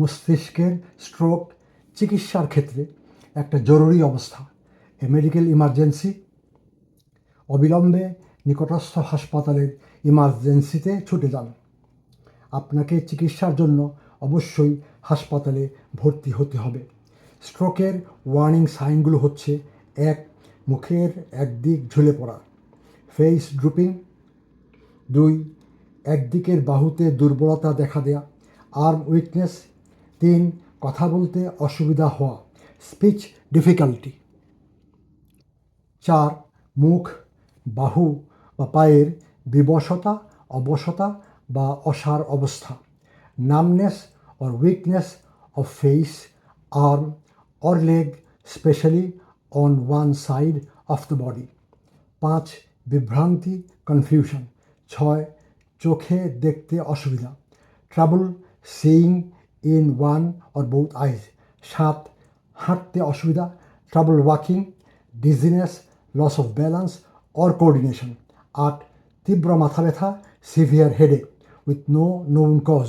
মস্তিষ্কের স্ট্রোক চিকিৎসার ক্ষেত্রে একটা জরুরি অবস্থা। এ মেডিকেল ইমার্জেন্সি অবিলম্বে নিকটস্থ হাসপাতালের ইমার্জেন্সিতে ছুটে যান। আপনাকে চিকিৎসার জন্য অবশ্যই হাসপাতালে ভর্তি হতে হবে। স্ট্রোকের ওয়ার্নিং সাইনগুলো হচ্ছে, এক, মুখের একদিক ঝুলে পড়া। ফেস ড্রুপিং দুই, একদিকের বাহুতে দুর্বলতা দেখা দেয়া। আর্ম উইকনেস তিন কথা বলতে অসুবিধা হওয়া স্পিচ ডিফিকাল্টি চার, মুখ, বাহু বা পায়ের বিবশতা অবসতা বা অসার অবস্থা। Numbness or weakness of face arm or leg specially on one side of the body পাঁচ, বিভ্রান্তি কনফিউশন ছয়, চোখে দেখতে অসুবিধা। Trouble seeing in one or both eyes সাত, হাঁটতে অসুবিধা, trouble walking, dizziness, loss of balance or coordination. আট, তীব্র মাথা ব্যথা, severe headache with no known cause.